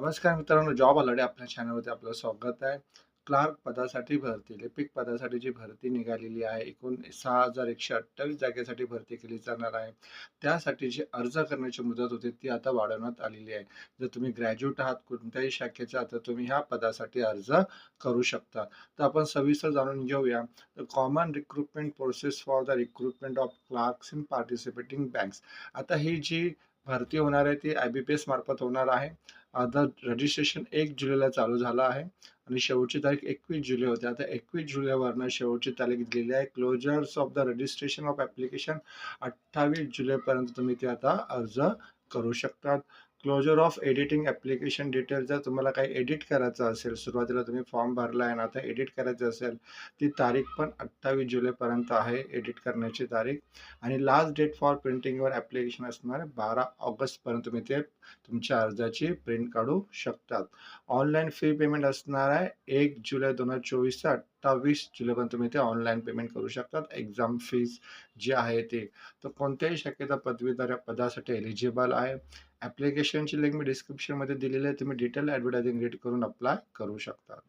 नमस्कार मित्रांनो, job alert आपल्या चॅनलवरती आपलं स्वागत आहे. क्लार्क पदासाठी भरती, लिपिक पदासाठी जी भरती निघालेली आहे, एकूण 6,128 जागेसाठी भरती केली जाणार आहे. त्यासाठी जी अर्ज करण्याची मुदत होती, ती आता वाढवण्यात आलेली आहे. जर तुम्ही ग्रॅज्युएट आहात, कोणत्याही शाखेचा तर तुम्ही ह्या पदासाठी अर्ज करू शकता. तर आपण सविस्तर जाणून घेऊया. तर common recruitment process for the recruitment of clerks in participating banks. आता ही जी भरती होणार आहे, ती आय-बी-पी-एस मार्फत होणार आहे. आता रजिस्ट्रेशन एक जुलैला चालू झालं आहे आणि शेवटची तारीख 21 जुलै होती. आता 21 जुलैवरनं शेवटची तारीख दिलेली आहे. Closures of the registration of application 28 जुलैपर्यंत तुम्ही ते आता अर्ज करू शकतात. Closure of editing application detail जर तुम्हाला काही एडिट करायचं असेल, सुरुवातीला तुम्ही फॉर्म भरला आहे ना आता एडिट करायचं असेल, ती तारीख पण 28 जुलैपर्यंत आहे एडिट करण्याची तारीख आणि लास्ट डेट फॉर प्रिंटिंगवर ॲप्लिकेशन असणार बारा ऑगस्टपर्यंत तुम्ही ते तुमच्या अर्जाची प्रिंट काढू शकतात. ऑनलाईन फी पेमेंट असणार आहे एक जुलै 2024 ते 28 जुलैपर्यंत तुम्ही ते ऑनलाईन पेमेंट करू शकतात. एक्झाम फीज जी आहे ती. तर कोणत्याही शक्यता पदवीधर पदासाठी एलिजिबल आहे. ॲप्लिकेशनची लिंक मी डिस्क्रिप्शनमध्ये दिलेली आहे. तुम्ही डिटेल ॲडव्हर्टायझिंग रीड करून अप्लाय करू शकता.